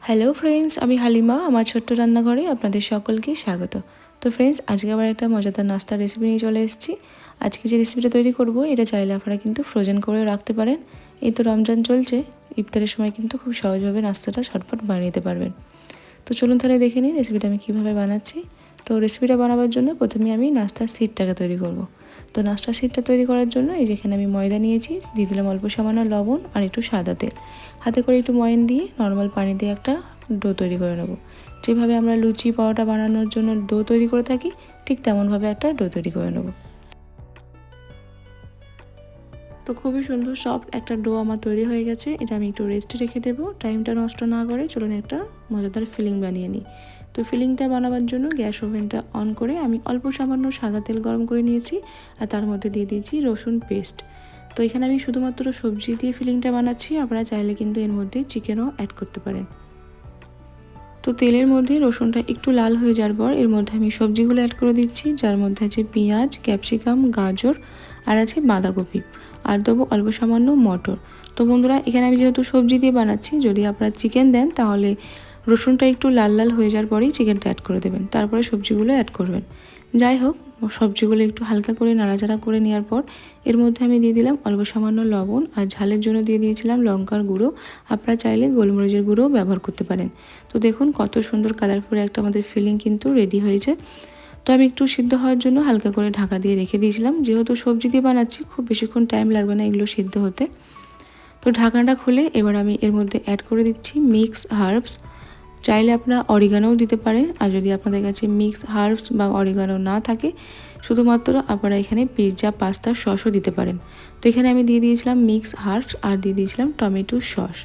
Hello friends আমি হালিমা, আমার ছোট্ট রান্নাঘরে আপনাদের সকলকে স্বাগত। তো ফ্রেন্ডস আজকে আবার একটা মজাদার নাস্তার রেসিপি নিয়ে চলে এসেছি। আজকে যে রেসিপিটা তৈরি করব, এটা চাইলে আপনারা কিন্তু ফ্রোজেন করে রাখতে পারেন। এই তো রমজান চলছে। ইফতারের সময় কিন্তু খুব সহজভাবে নাস্তাটা ঝটপট বানিয়ে নিতে পারবেন। তো চলুন তাহলে দেখে নিন রেসিপিটা আমি কীভাবে বানাচ্ছি। তো রেসিপিটা বানাবার জন্য প্রথমে আমি নাস্তার সিটটাকে তৈরি করব। তো নাস্তার সিটটা তৈরি করার জন্য এই যেখানে আমি ময়দা নিয়েছি, দিয়ে দিলাম অল্প সামান্য লবণ আর একটু সাদা তেল। হাতে করে একটু ময়ন দিয়ে নর্মাল পানি দিয়ে একটা ডো তৈরি করে নেব। যেভাবে আমরা লুচি, পরোটা বানানোর জন্য ডো তৈরি করে থাকি, ঠিক তেমনভাবে একটা ডো তৈরি করে নেব। তো খুবই সুন্দর সফট একটা ডো আমার তৈরি হয়ে গেছে। এটা আমি একটু রেস্টে রেখে দেবো। টাইমটা নষ্ট না করে চলুন একটা মজাদার ফিলিং বানিয়ে নিই। তো ফিলিংটা বানাবার জন্য গ্যাস ওভেনটা অন করে আমি অল্প সামান্য সাদা তেল গরম করে নিয়েছি আর তার মধ্যে দিয়ে দিয়েছি রসুন পেস্ট তো এখানে আমি শুধুমাত্র সবজি দিয়ে ফিলিংটা বানাচ্ছি, আপনারা চাইলে কিন্তু এর মধ্যে চিকেনও অ্যাড করতে পারেন। তো তেলের মধ্যে রসুনটা একটু লাল হয়ে যাওয়ার পর এর মধ্যে আমি সবজিগুলো অ্যাড করে দিচ্ছি, যার মধ্যে আছে পেঁয়াজ ক্যাপসিকাম গাজর আর আছে বাঁধাকপি। আর দেবো অল্প সামান্য মটর। তো বন্ধুরা, এখানে আমি যেহেতু সবজি দিয়ে বানাচ্ছি, যদি আপনারা চিকেন দেন, তাহলে রসুনটা একটু লাল লাল হয়ে যাওয়ার পরেই চিকেনটা অ্যাড করে দেবেন। তারপরে সবজিগুলো অ্যাড করবেন। যাই হোক, সবজিগুলো একটু হালকা করে নাড়াচাড়া করে নেওয়ার পর, এর মধ্যে আমি দিয়ে দিলাম অল্প সামান্য লবণ আর ঝালের জন্য দিয়ে দিয়েছিলাম লঙ্কার গুঁড়ো। আপনারা চাইলে গোলমরিচের গুঁড়োও ব্যবহার করতে পারেন। তো দেখুন কত সুন্দর কালারফুল একটা আমাদের ফিলিং কিন্তু রেডি হয়েছে। তো আমি একটু সিদ্ধ হওয়ার জন্য হালকা করে ঢাকা দিয়ে রেখে দিয়েছিলাম। যেহেতু সবজি দিয়ে বানাচ্ছি, খুব বেশিক্ষণ টাইম লাগবে না এগুলো সিদ্ধ হতে। তো ঢাকনাটা খুলে এবার আমি এর মধ্যে অ্যাড করে দিচ্ছি মিক্স হার্বস চাইলে আপনারা অরিগানোও দিতে পারেন। আর যদি আপনাদের কাছে মিক্স হার্বস বা অরিগানো না থাকে, শুধুমাত্র আপনারা এখানে পিৎজা পাস্তা সসও দিতে পারেন। তো এখানে আমি দিয়ে দিয়েছিলাম মিক্স হার্বস আর দিয়ে দিয়েছিলাম টমেটো সস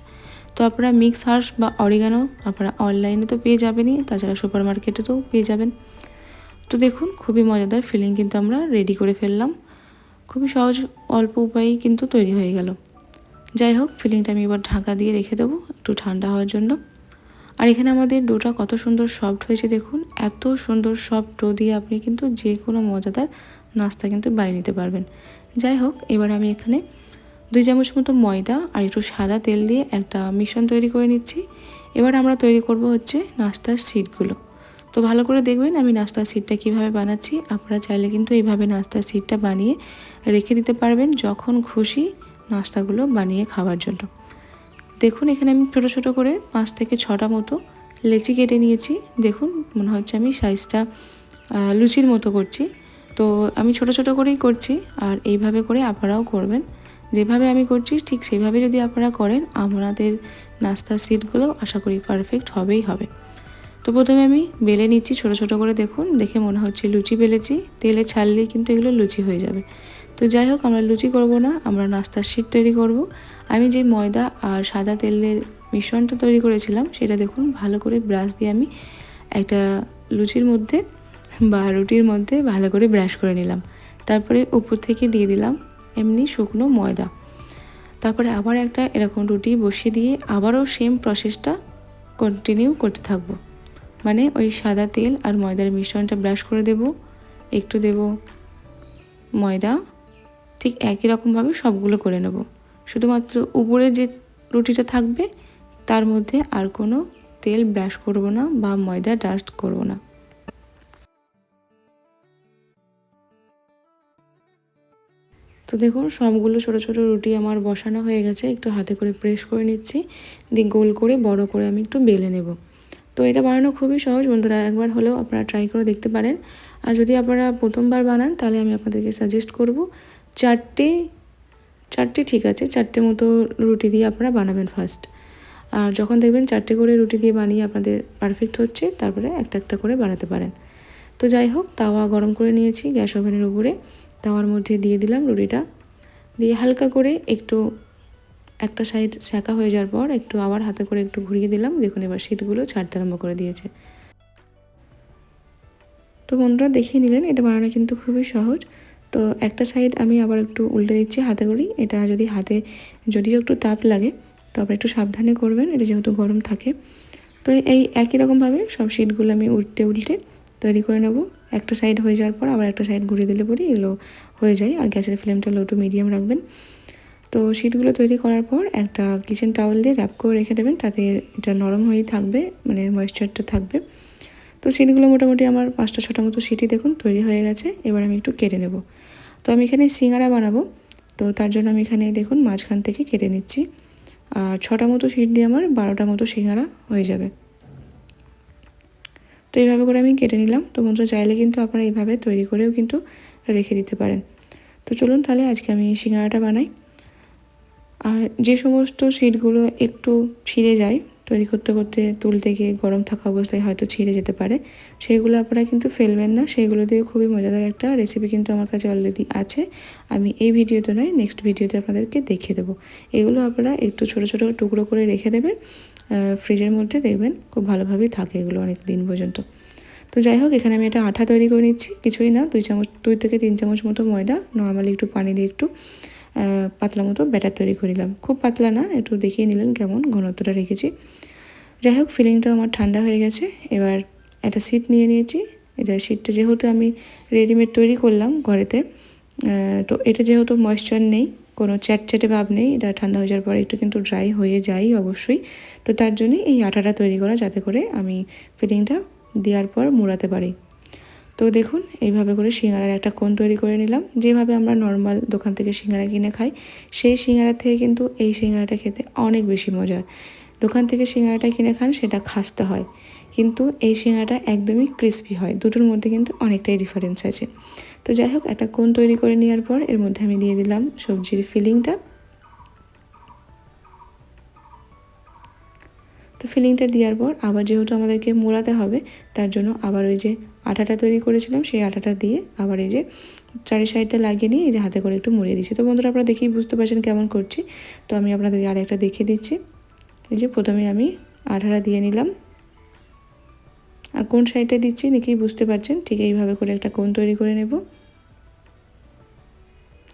তো আপনারা মিক্স হার্বস বা অরিগানো আপনারা অনলাইনে তো পেয়ে যাবেনই, তাছাড়া সুপার মার্কেটেতেও পেয়ে যাবেন। তো দেখুন, খুবই মজাদার ফিলিং কিন্তু আমরা রেডি করে ফেললাম। খুবই সহজ, অল্প উপায়েই কিন্তু তৈরি হয়ে গেল। যাই হোক ফিলিংটা আমি এবার ঢাকা দিয়ে রেখে দেবো একটু ঠান্ডা হওয়ার জন্য। আর এখানে আমাদের ডোটা কত সুন্দর সফট হয়েছে দেখুন। এত সুন্দর সফট ডো দিয়ে আপনি কিন্তু যে কোনো মজাদার নাস্তা কিন্তু বানিয়ে নিতে পারবেন। যাই হোক, এবার আমি এখানে দুই চামচ মতো ময়দা আর একটু সাদা তেল দিয়ে একটা মিশ্রণ তৈরি করে নিচ্ছি। এবার আমরা তৈরি করব হচ্ছে নাস্তার সিটগুলো তো ভালো করে দেখবেন আমি নাস্তার সিটটা কীভাবে বানাচ্ছি। আপনারা চাইলে কিন্তু এইভাবে নাস্তার সিটটা বানিয়ে রেখে দিতে পারবেন যখন খুশি নাস্তাগুলো বানিয়ে খাওয়ার জন্য। দেখুন এখানে আমি ছোটো ছোটো করে পাঁচ থেকে ছটা মতো লেচি কেটে নিয়েছি। দেখুন মনে হচ্ছে আমি সাইজটা লুচির মতো করছি। তো আমি ছোট ছোট করেই করছি আর এইভাবে করে আপনারাও করবেন। যেভাবে আমি করছি ঠিক সেভাবে যদি আপনারা করেন আপনাদের নাস্তার সিটগুলো আশা করি পারফেক্ট হবেই হবে। তো প্রথমে আমি বেলে নিচ্ছি, ছোট ছোট করে দেখুন। দেখে মনে হচ্ছে লুচি বেলেছি। তেলে ছাড়লেই কিন্তু এগুলো লুচি হয়ে যাবে। তো যাই হোক, আমরা লুচি করব না, আমরা নাস্তার শিট তৈরি করব। আমি যে ময়দা আর সাদা তেলের মিশ্রণটা তৈরি করেছিলাম, সেটা দেখুন, ভালো করে ব্রাশ দিয়ে আমি একটা লুচির মধ্যে বা রুটির মধ্যে ভালো করে ব্রাশ করে নিলাম। তারপরে উপর থেকে দিয়ে দিলাম এমনি শুকনো ময়দা। তারপরে আবার একটা এরকম রুটি বসিয়ে দিয়ে আবারও সেম প্রসেসটা কন্টিনিউ করতে থাকব। মানে ওই সাদা তেল আর ময়দার মিশ্রণটা ব্রাশ করে দেব। একটু দেব ময়দা। ঠিক একই রকমভাবে সবগুলো করে নেব। শুধুমাত্র উপরে যে রুটিটা থাকবে, তার মধ্যে আর কোনো তেল ব্রাশ করব না বা ময়দা ডাস্ট করব না। তো দেখুন, সবগুলো ছোট ছোট রুটি আমার বসানো হয়ে গেছে। একটু হাতে করে প্রেস করে নিচ্ছি। দিয়ে গোল করে বড় করে আমি একটু বেলে নেব। তো এটা বানানো খুবই সহজ, বন্ধুরা। একবার হলেও আপনারা ট্রাই করে দেখতে পারেন। আর যদি আপনারা প্রথমবার বানান, তাহলে আমি আপনাদেরকে সাজেস্ট করব, চারটে চারটে ঠিক আছে, চারটে মতো রুটি দিয়ে আপনারা বানাবেন ফার্স্ট আর যখন দেখবেন চারটে করে রুটি দিয়ে বানিয়ে আপনাদের পারফেক্ট হচ্ছে, তারপরে একটা একটা করে বানাতে পারেন। তো যাই হোক, তাওয়া গরম করে নিয়েছি গ্যাস ওভেনের উপরে। তাওয়ার মধ্যে দিয়ে দিলাম রুটিটা। দিয়ে হালকা করে একটু একটা সাইড সেঁকা হয়ে যাওয়ার পর একটু আবার হাতে করে একটু ঘুরিয়ে দিলাম, দেখুন এবার শীতগুলো ছাড়তে আরম্ভ করে দিয়েছে। তো বন্ধুরা দেখিয়ে নিলেন, এটা বানানো কিন্তু খুবই সহজ। তো একটা সাইড আমি আবার একটু উল্টে দিচ্ছি হাতে করি এটা যদি হাতে, যদিও একটু তাপ লাগে, তো আবার একটু সাবধানে করবেন, এটা যেহেতু গরম থাকে। তো এই একই রকমভাবে সব শিটগুলো আমি উল্টে উল্টে তৈরি করে নেব। একটা সাইড হয়ে যাওয়ার পর আবার একটা সাইড ঘুরিয়ে দিলে পরে এগুলো হয়ে যায়, আর গ্যাসের ফ্লেমটা লো টু মিডিয়াম রাখবেন। তো শিটগুলো তৈরি করার পর একটা কিচেন টাওয়েল দিয়ে র্যাপ করে রেখে দেবেন। তাতে এটা নরম হয়েই থাকবে মানে ময়েশ্চারটা থাকবে। তো শিটগুলো মোটামুটি আমার পাঁচটা ছটা মতো শিটই দেখুন, তৈরি হয়ে গেছে। এবার আমি একটু কেটে নেব। তো আমি এখানে সিঙ্গারা বানাবো। তো তার জন্য আমি এখানে দেখুন মাঝখান থেকে কেটে নিচ্ছি। আর ছটা মতো শিট দিয়ে আমার বারোটা মতো সিঙ্গারা হয়ে যাবে। তো এইভাবে করে আমি কেটে নিলাম। তো বন্ধুরা, চাইলে কিন্তু আপনারা এইভাবে তৈরি করেও কিন্তু রেখে দিতে পারেন। তো চলুন তাহলে আজকে আমি সিঙ্গারাটা বানাই। আর যে সমস্ত সিটগুলো একটু ছিঁড়ে যায়, তৈরি করতে করতে তুলতে গিয়ে গরম থাকা অবস্থায় হয়তো ছিঁড়ে যেতে পারে সেইগুলো আপনারা কিন্তু ফেলবেন না। সেইগুলো দিয়ে খুবই মজাদার একটা রেসিপি কিন্তু আমার কাছে অলরেডি আছে। আমি এই ভিডিওতে নয় নেক্সট ভিডিওতে আপনাদেরকে দেখিয়ে দেবো। এগুলো আপনারা একটু ছোটো ছোটো টুকরো করে রেখে দেবেন ফ্রিজের মধ্যে দেখবেন খুব ভালোভাবেই থাকে এগুলো অনেক দিন পর্যন্ত। তো যাই হোক, এখানে আমি একটা আঠা তৈরি করে নিচ্ছি। কিছুই না, দুই চামচ, দুই থেকে তিন চামচ মতো ময়দা, নর্মালি একটু পানি দিয়ে একটু পাতলা মতো ব্যাটার তৈরি করে নিলাম। খুব পাতলা না, একটু দেখিয়ে নিলেন কেমন ঘনত্বটা রেখেছি। যাই হোক ফিলিংটা আমার ঠান্ডা হয়ে গেছে। এবার একটা সিট নিয়ে নিয়েছি। এটা সিটটা যেহেতু আমি রেডিমেড তৈরি করলাম ঘরেতে তো এটা যেহেতু ময়েশ্চার নেই, কোনো চ্যাটচ্যাটে ভাব নেই, এটা ঠান্ডা হয়ে যাওয়ার পরে একটু কিন্তু ড্রাই হয়ে যায় অবশ্যই। তো তার জন্যই এই আটাটা তৈরি করা যাতে করে আমি ফিলিংটা দেওয়ার পর মুড়াতে পারি। তো দেখুন, এইভাবে করে সিঙ্গারার একটা কোন তৈরি করে নিলাম। যেভাবে আমরা নর্মাল দোকান থেকে সিঙ্গারা কিনে খাই, সেই সিঙ্গারা থেকে কিন্তু এই সিঙ্গারাটা খেতে অনেক বেশি মজার। দোকান থেকে সিঙ্গারাটা কিনে খান, সেটা খাসতে হয়। কিন্তু এই সিঙ্গারাটা একদমই ক্রিস্পি হয়, দুটোর মধ্যে কিন্তু অনেকটাই ডিফারেন্স আছে। তো যাই হোক, একটা কোন তৈরি করে নেওয়ার পর এর মধ্যে আমি দিয়ে দিলাম সবজির ফিলিংটা তো ফিলিংটা দেওয়ার পর আবার যেহেতু আমাদেরকে মোড়াতে হবে, তার জন্য আবার ওই যে আটাটা তৈরি করেছিলাম, সেই আটাটা দিয়ে আবার এই যে চারি সাইডটা লাগিয়ে নিয়ে এই যে হাতে করে একটু মুড়িয়ে দিচ্ছি। তো বন্ধুরা, আপনারা দেখেই বুঝতে পারছেন কেমন করছি। তো আমি আপনাদেরকে আরেকটা দেখিয়ে দিচ্ছি। এই যে প্রথমে আমি আঠাটা দিয়ে নিলাম। আর কোন সাইডটা দিচ্ছি নাকি বুঝতে পারছেন, ঠিক এইভাবে করে একটা কোন তৈরি করে নেব।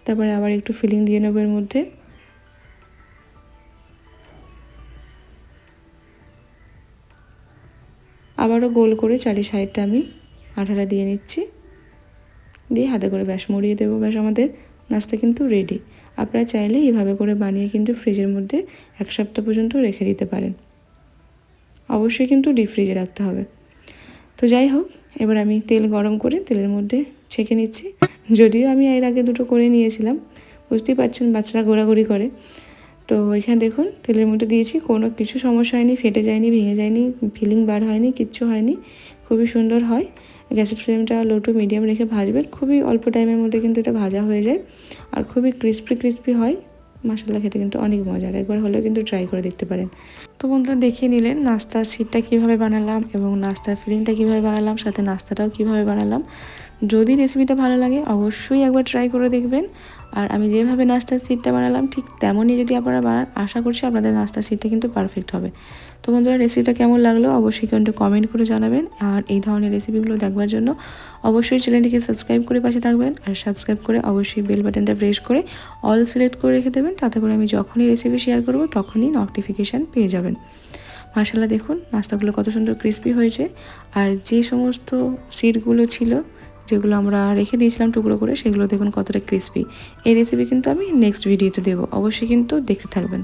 তারপরে আবার একটু ফিলিং দিয়ে নেব এর মধ্যে। আবারও গোল করে চারি সাইডটা আমি আঠাটা দিয়ে নিচ্ছি। দিয়ে হাতে করে ব্যাস মরিয়ে দেবো। ব্যাস আমাদের নাস্তা কিন্তু রেডি আপনারা চাইলে এইভাবে করে বানিয়ে কিন্তু ফ্রিজের মধ্যে এক সপ্তাহ পর্যন্ত রেখে দিতে পারেন। অবশ্যই কিন্তু ডিপ ফ্রিজে রাখতে হবে। তো যাই হোক, এবার আমি তেল গরম করে তেলের মধ্যে ছেঁকে নিচ্ছি। যদিও আমি এর আগে দুটো করে নিয়েছিলাম, বুঝতেই পারছেন বাচ্চারা ঘোরাঘুরি করে। তো ওইখানে দেখুন, তেলের মধ্যে দিয়েছি, কোনো কিছু সমস্যা হয়নি, ফেটে যায়নি, ভেঙে যায়নি ফিলিং বার হয়নি, কিচ্ছু হয়নি, খুবই সুন্দর হয়। গ্যাসের ফ্লেমটা লো টু মিডিয়াম রেখে ভাজবেন। খুবই অল্প টাইমের মধ্যে কিন্তু এটা ভাজা হয়ে যায়। আর খুবই ক্রিস্পি ক্রিস্পি হয়। মশলা খেতে কিন্তু অনেক মজার। একবার হলেও কিন্তু ট্রাই করে দেখতে পারেন। তো বন্ধুরা, দেখিয়ে নিলেন নাস্তার সিটটা কীভাবে বানালাম এবং নাস্তার ফিলিংটা কীভাবে বানালাম, সাথে নাস্তাটাও কীভাবে বানালাম। যদি রেসিপিটা ভালো লাগে, অবশ্যই একবার ট্রাই করে দেখবেন। আর আমি যেভাবে নাস্তার সিটটা বানালাম, ঠিক তেমনই যদি আপনারা বানান, আশা করছি আপনাদের নাস্তার সিটটা কিন্তু পারফেক্ট হবে। তো বন্ধুরা রেসিপিটা কেমন লাগল অবশ্যই কিন্তু কমেন্ট করে জানাবেন। আর এই ধরনের রেসিপিগুলো দেখবার জন্য অবশ্যই চ্যানেলটিকে সাবস্ক্রাইব করে পাশে থাকবেন। আর সাবস্ক্রাইব করে অবশ্যই বেল বাটনটা প্রেস করে অল সিলেক্ট করে রেখে দেবেন। তাতে করে আমি যখনই রেসিপি শেয়ার করব, তখনই নোটিফিকেশান পেয়ে যাবেন। মাসাল্লাহ দেখুন, নাস্তাগুলো কত সুন্দর ক্রিস্পি হয়েছে। আর যে সমস্ত সিটগুলো ছিল যেগুলো আমরা রেখে দিয়েছিলাম টুকরো করে, সেগুলো দেখুন কতটা ক্রিসপি এই রেসিপি কিন্তু আমি নেক্সট ভিডিওতে দেবো। অবশ্যই কিন্তু দেখতে থাকবেন।